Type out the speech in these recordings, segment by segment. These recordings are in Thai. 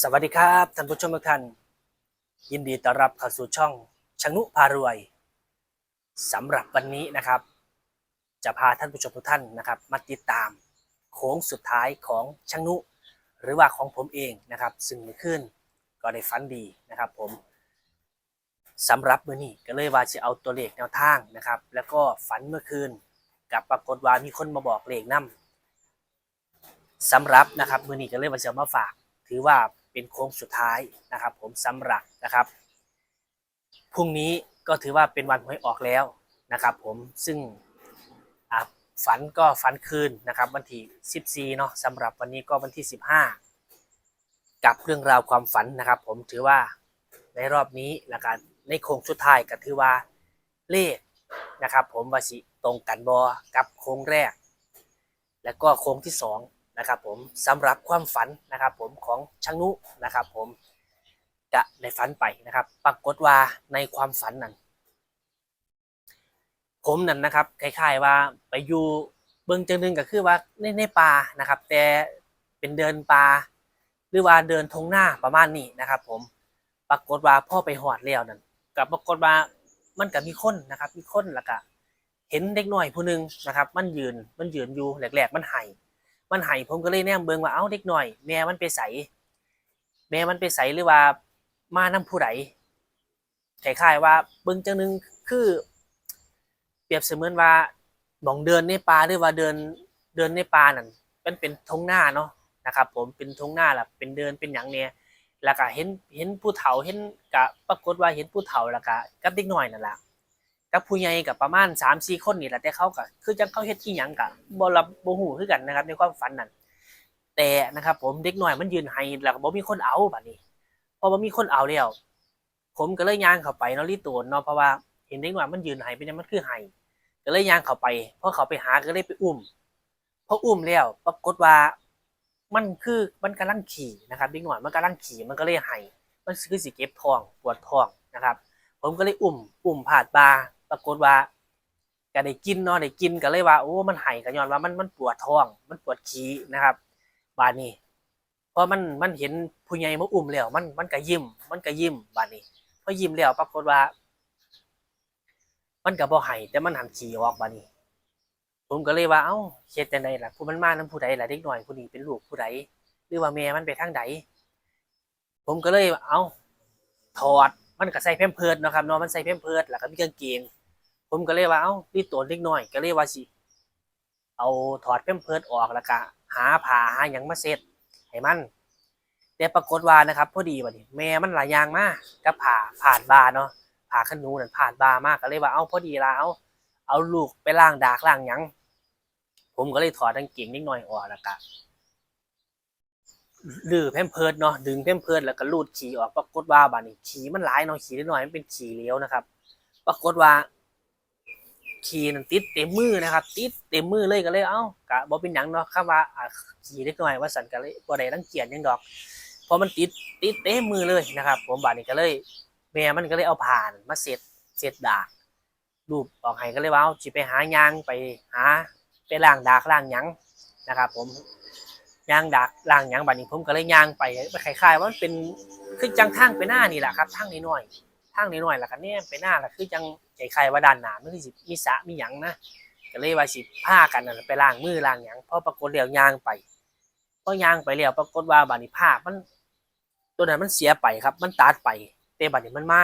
สวัสดีครับท่านผู้ชมทุกท่าน ยินดีต้อนรับเข้าสู่ช่องชนุพารวยสำหรับวันนี้นะครับ จะพาท่านผู้ชมทุกท่านนะครับ มาติดตามโค้งสุดท้ายของชนุ หรือว่าของผมเองนะครับ ซึ่งเมื่อคืนก็ได้ฝันดีนะครับ ผมสำหรับมื้อนี้ก็เลยว่าจะเอาตัวเลขแนวทางนะครับ แล้วก็ฝันเมื่อคืนกับปรากฏว่ามีคนมาบอกเลขนํสำหรับนะครับมื้อนี้ก็เลยว่าจะมาฝากถือว่า เป็นโค้งสุดท้ายนะครับ ผมสำหรับนะครับพรุ่งนี้ก็ถือว่าเป็นวันหวยออกแล้วนะครับ ผมซึ่งฝันก็ฝันคืนนะครับ วันที่14เนาะสำหรับวันนี้ก็วันที่ 15 กับเรื่องราวความฝันนะครับ ผมถือว่าในรอบนี้ละกันในโค้งสุดท้ายก็ถือว่าเลขนะครับ ผมว่าสิตรงกันบอกับโค้งแรก แล้วก็โค้งที่สอง นะครับผมสำหรับความฝันนะครับผมของช่างนุนะครับผมจะได้ฝันไปนะครับ ปรากฏว่าในความฝันนั้นผมนั่นนะครับคล้ายๆว่าไปอยู่เบื้องจังหนึงก็คือว่าในในป่านะครับ แต่เป็นเดินป่าหรือว่าเดินทงหน้าประมาณนี้นะครับ ผมปรากฏว่าพ่อไปหอดแล้วนั่นกับปรากฏว่ามันก็มีคนนะครับ มีคนแล้วก็เห็นเด็กน้อยผู้หนึงนะครับ มันยืนมันยืนอยู่แหลกๆมันไห้ มันไห้ผมก็เลยแนมเบิงว่าเอ้าเด็กหน่อย แม่มันไปใสแม่มันไปใสหรือว่ามานํผู้ใดคล้ายๆว่าเบิงจังหนึงคือ เปรียบเสมือนว่าหมองเดินในป่าหรือว่าเดินเดินในป่านั่นมันเป็นทงหน้าเนาะนะครับ ผมเป็นทงหน้าล่ะเป็นเดินเป็นหยังเนี่ยแล้วก็เห็นเห็นผู้เฒ่าเห็นกะปรากฏว่าเห็นผู้เฒ่าแล้วก็กับเด็กน้อยนั่นแหละ กับผู้ใหญ่กับประมาณ3 4คนนี่แหละแต่เขาก็คือจังเขาเฮ็ดอีหยังก็บ่รับบ่ฮู้คือกันนะครับในความฝันนั้นแต่นะครับผมเด็กน้อยมันยืนให้แล้วก็บ่มีคนเอาบัดนี้พอบ่มีคนเอาแล้วผมก็เลยย่างเข้าไปเนาะรีตัวเนาะเพราะว่าเห็นเด็กน้อยมันยืนให้เป็นยังมันคือให้ก็เลยย่างเข้าไปพอเขาไปหาก็เลยไปอุ้มพออุ้มแล้วปรากฏว่ามันคือมันกำลังขี่นะครับเด็กน้อยมันกำลังขี่มันก็เลยให้มันคือสิเก็บทองปวดทองนะครับ ผมก็เลยอุ้มอุ้มผาดบา รากฏว่าก็ได้กินเนาะได้กินก็เลยว่าโอ้มันไห้ก็ย้อนว่ามันมันปวดท้อง มันปวดขี้นะครับบาดนี้พอมันมันเห็นผู้ใหญ่มาอุ้มแล้วมันมันก็ยิ้ม มันก็ยิ้มบาดนี้พอยิ้มแล้วปรากฏว่า มันก็บ่ไห้แต่มันหันขี้ออกบาดนี้ ผมก็เลยว่าเอ้าเฮ็ดจังไดล่ะผู้มันมานํผู้ใดล่ะเด็กน้อยผู้นี้เป็นลูกผู้ใดหรือว่าแม่มันไปทางใดผมก็เลยเอ้าถอดมันก็ใส่แพมเพิดเนาะครับเนาะมันใส่แพมเพิดแล้วก็มีกางเกง ผมก็เลยว่าเอ้านี่ตัวเล็กน้อยก็เลยว่าสิ เอาถอดแพมเพิดออกแล้วก็หาผ้าหาหยังมาเซ็ตให้มันแต่ปรากฏว่านะครับ พอดีบัดนี้แม่มันหลายอย่างมากกับผ่าผ่านบาเนาะผ่าขนูนั่นผ่านบามากก็เลยว่าเอ้าพอดีและเอาเอาลูกไปล้างดากล้างหยังผมก็เลยถอดกางเกงนิดหน่อยออกแล้วก็ลือแพมเพิดเนาะดึงแพมเพิดแล้วก็ลูดขี่ออกปรากฏว่าบาดนี้ขี่มันหลายเนาะขี่นิดหน่อยมันเป็นขี่เหลวนะครับ ปรากฏว่า ขี่นั่นติดเต็มมือนะครับติดเต็มมือเลยก็เลยเอ้ากะบ่เป็นหยังเนาะคำว่าอ่าขี่นิดหน่อยว่าสันก็เลยบ่ได้รังเกียจหยังดอกเพราะมันติดติดเต็มมือเลยนะครับ ผมบาดนี้ก็เลยแม่มันก็เลยเอาผ่านมาเสร็จเสร็จดากรูปออกให้ก็เลยว่าสิไปหายางไปหาไปล้างดากล้างหยังนะครับ ผมยางดากล้างยังบัดนี้ผมก็เลยยางไปคล้ายๆว่ามันเป็นคือจังทางไปหน้านี่แหละครับทางน้อย ทางน้อยล้วก็เนี่ยไปหน้าละคือจังคล้ายๆว่าด้านหนามันคือสิมีสะมีหยังนะก็เลยว่าสิพากันนั่นล่ะไปล้างมือล้างหยังพอปรากฏแล้วยางไปพอยางไปแล้วปรากฏว่าบัดนี้ภาพมัน ตัวนั้นมันเสียไปครับ มันตัดไปแต่บัดนี้มันมา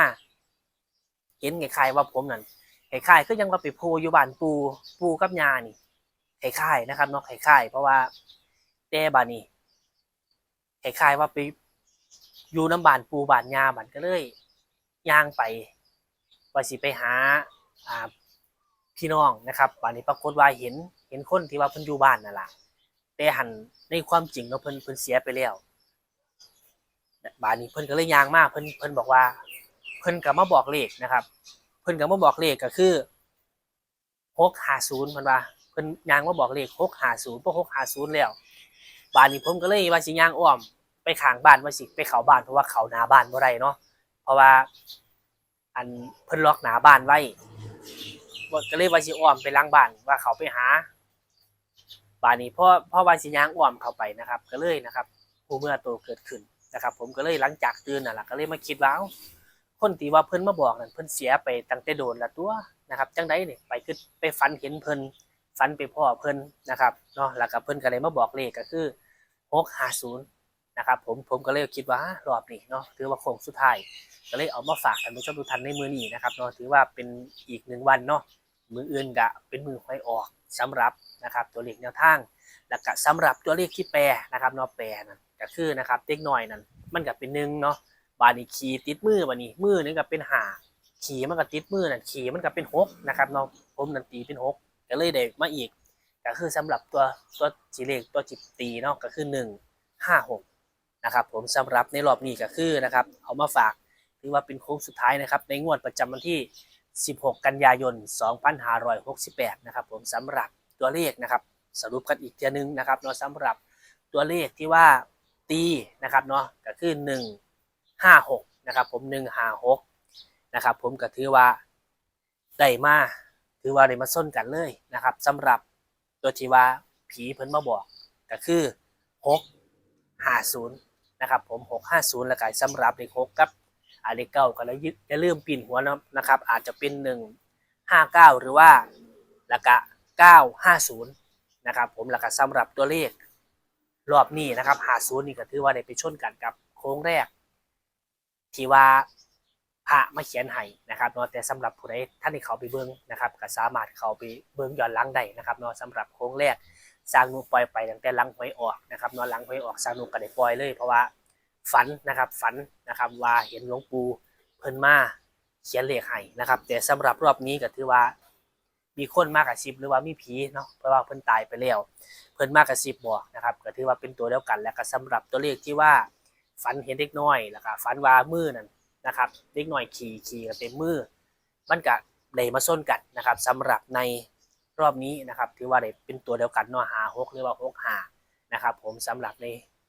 เห็นคล้ายๆว่าผมนั่นคล้ายๆก็ยังว่าไปโพอยู่บ้านปูปูกับยานี่คล้ายๆนะครับเนาะคล้ายๆเพราะว่าแต่บัดนี้คล้ายๆว่าไปอยู่น้ำบานปูบานยาบัดก็เลย ย่างไปว่าสิไปหาอ่าพี่น้องนะครับบัดนี้ปรากฏว่าเห็นเห็นคนที่ว่าเพิ่นอยู่บ้านนั่นล่ะแต่หันในความจริงเนาะเพิ่นเพิ่นเสียไปแล้วบานนี้เพิ่นก็เลยยางมากเพิ่นเพิ่นบอกว่า เพิ่นก็มาบอกเลขนะครับ เพิ่นก็มาบอกเลขก็คือหกห้าศูนย์เพิ่นว่าเพิ่นยางมาบอกเลขหกห้าศูนย์เพราะหกห้าศูนย์แล้วบานนี้ผมก็เลยว่าสิยางอ้อมไปข้างบ้านว่าสิไปเขาบ้านเพราะว่าเขาหน้าบ้านบ่ได้เนาะ ราะว่า อันเพิ่นล็อกหนาบ้านไว้ก็เลยว่าสิอ้อมไปล้างบ้านว่าเขาไปหาบานนี้พ่อพ่อว่าสิยางอ้อมเข้าไปนะครับ ก็เลยนะครับผู้เมื่อโตเกิดขึ้นนะครับ ผมก็เลยหลังจากตื่นน่ะล่ะก็เลยมาคิดว่าเอ้าคนที่ว่าเพิ่นมาบอกนั่นเพิ่นเสียไปตั้งแต่โดนละตัวนะครับ จังไดเนี่ยไปคือไปฝันเห็นเพิ่นฝันไปพ่อเพิ่นนะครับเนาะแล้วก็เพิ่นก็เลยมาบอกเลขก็คือ650นย์ นะครับผมผมก็เลยคิดว่ารอบนี้เนาะถือว่าโค้งสุดท้ายก็เลยเอามาฝากท่านผู้ชมทุกท่านในมือนี้นะครับเนาะถือว่าเป็นอีกหนึ่งวันเนาะมืออื่นกะเป็นมือหวยออกสำหรับนะครับตัวเลขแนวทาง แล้วก็สำหรับตัวเลขที่แปรนะครับเนาะแปรนั่นก็คือนะครับเด็กน้อยนั่นมันก็เป็นหนึ่งเนาะบานี้ขี่ติดมือบานี้มือนึงก็เป็นหาขี่มันก็ติดมือนั่นขี่มันก็เป็นหกนะครับเนาะผมนั่นตีเป็นหกก็เลยได้มาอีก ก็คือสำหรับตัวตัวจีเลขตัวจิบตีเนาะก็คือหนึ่งห้าหก นะครับผมสำหรับในรอบนี้ก็คือนะครับเอามาฝากถือว่าเป็นโค้งสุดท้ายนะครับ ในงวดประจำวันที่ 16 กันยายน 2568 นะครับผมสำหรับตัวเลขนะครับ สรุปกันอีกเทียหนึงนะครับเนาะสำหรับตัวเลขที่ว่าตีนะครับเนาะก็คือ 156 นะครับผม 156 นะครับผมก็ถือว่าได้มาถือว่าได้มาส้นกันเลยนะครับสำหรับตัวที่ว่าผีเพิ่นมาบอกก็คือ 650 นะครับผม 650 แล้วก็สำหรับเลข6กับอาเลขเก้าก็แล้วยึดอย่าลืมปิ่นหัวนะครับ อาจจะเป็นหนึ่งห้าเก้าหรือว่าล้วก็เก้าห้าศูนย์นะครับผมล้วก็สำหรับตัวเลขรอบนี้นะครับหาศูนย์นี่ก็ถือว่าได้ไปชนกันกับโค้งแรก ที่ว่าพระมาเขียนให้นะครับเนาะแต่สำหรับผู้ใดท่านที่เขาไปเบิ้งนะครับก็สามารถเขาไปเบิ้งย้อนหลังได้นะครับเนาะสำหรับโค้งแรก สร้างนูปล่อยไปตั้งแต่หลังหวยออกนะครับนาะหลังหวยออกสร้างนูก็ได้ปล่อยเลย เพราะว่าฝันนะครับฝันนะครับว่าเห็นหลวงปู่เพิ่นมาเขียนเลขให้นะครับ แต่สำหรับรอบนี้ก็ถือว่ามีคนมากระซิบหรือว่ามีผีเนาะเพราะว่าเพิ่นตายไปแล้ว เพิ่นมากระซิบบอกนะครับก็ถือว่าเป็นตัวเดียวกัน แล้วก็สำหรับตัวเลขที่ว่าฝันเห็นเด็กน้อยแล้วก็ฝันว่ามือนั่นนะครับเด็กน้อยขี่ขี่กับเต็มมือมันก็ได้มาส้นกันนะครับสำหรับใน รอบนี้นะครับ ถือว่าได้เป็นตัวเดียวกันเนาะหาหกหรือว่าหกหานะครับ ผมสำหรับใน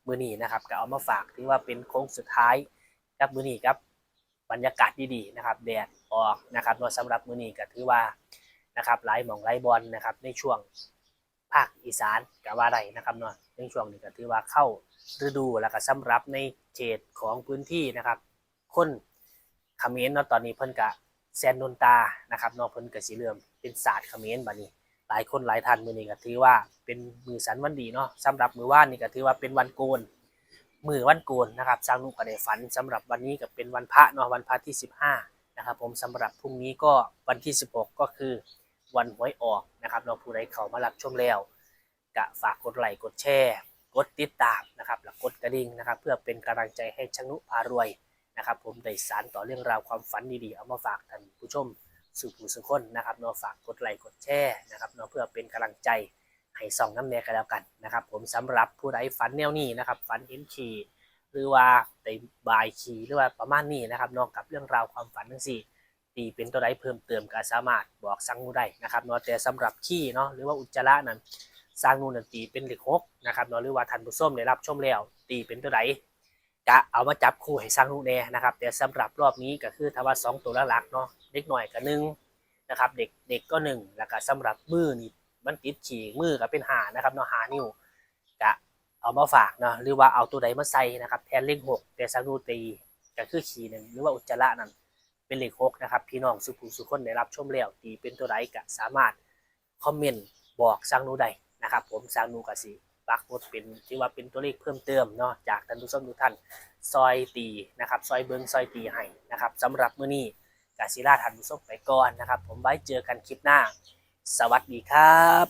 มือนี้นะครับก็เอามาฝากถือว่าเป็นโค้งสุดท้ายกับมือนี้ครับบรรยากาศดีๆนะครับแดดออกนะครับเนาะสำหรับมือนี้ก็ถือว่านะครับหลายหมองหลายบอลนะครับ ในช่วงภาคอีสานก็ว่าได้นะครับเนาะในช่วงนี้ก็ถือว่าเข้าฤดูแล้วก็สำหรับในเขตของพื้นที่นะครับ คนขมรเนาะตอนนี้เพิ่นกะแซนนนตานะครับเนาะเพิ่นกะสีเริ่มเป็นศาสตร์ขมรบัดนี้ หลายคนหลายท่านมือนี้ก็ถือว่าเป็นมือสันวันดีเนาะสำหรับมือว่านนี่ก็ถือว่าเป็นวันโกนมือวันโกนนะครับสร้างนุก็ได้ฝันสำหรับวันนี้ก็เป็นวันพระเนาะวันพระที่ 15นะครับผมสำหรับพรุ่งนี้ก็วันที่ 16 ก็คือวันหวยออกนะครับเราผู้ใดเข้ามารับชมแล้วก็ฝากกดไลค์กดแชร์กดติดตามนะครับแล้วกดกระดิ่งนะครับ เพื่อเป็นกำลังใจให้ช่างนุพารวยนะครับ ผมได้สารต่อเรื่องราวความฝันดีๆเอามาฝากท่านผู้ชม สู่ผู้สุคนนะครับเนาะฝากกดไลค์กดแชร์นะครับเนาะเพื่อเป็นกำลังใจให้ส่องน้ำแน่กันแล้วกันนะครับ ผมสำหรับผู้ใดฝันแนวนี้นะครับฝันเห็นขี่หรือว่าได้บายขี่หรือว่าประมาณนี้นะครับเนอกกับเรื่องราวความฝันทั้งสี่ตีเป็นตัวใดเพิ่มเติมก็สามารถบอกสั่งนูได้นะครับเนาะแต่สำหรับขี้เนาะหรือว่าอุจจาระนั้นสร้างนูนันตีเป็นเลขหกนะครับเนาะหรือว่าท่านผู้มได้รับชมแล้ว ตีเป็นตัวใด กะเอามาจับคู่ให้สร้างลูกแน่นะครับ แต่สำหรับรอบนี้ก็คือถ้าว่าสองตัวหลักๆเนาะเด็กหน่อยก็หนึ่งนะครับ เด็กเด็กก็หนึ่งแล้วก็สำหรับมือนี่มันติดฉี่มือก็เป็นหานะครับเนาะหานิ้วกะเอามาฝากเนาะหรือว่าเอาตัวใดมาใส่นะครับแทนเลขหกแต่สร้างลูกตีก็คือฉี่หนึ่งหรือว่าอุจจาระนั่นเป็นเลขหกนะครับพี่น้องสุภูสุคนได้รับชมแล้วตีเป็นตัวใดก็สามารถคอมเมนต์บอกสร้างนูได้นะครับ ผมสร้างนูกสิ รักหมเป็นที่ว่าเป็นตัวเลขเพิ่มเติมเนาะจากท่านผู้ชมทุกท่านซอยตีนะครับซอยเบิงซอยตีให้นะครับสำหรับมื้อนี้กาศิลาท่านผู้ชมไปก่อนนะครับ ผมไว้เจอกันคลิปหน้า สวัสดีครับ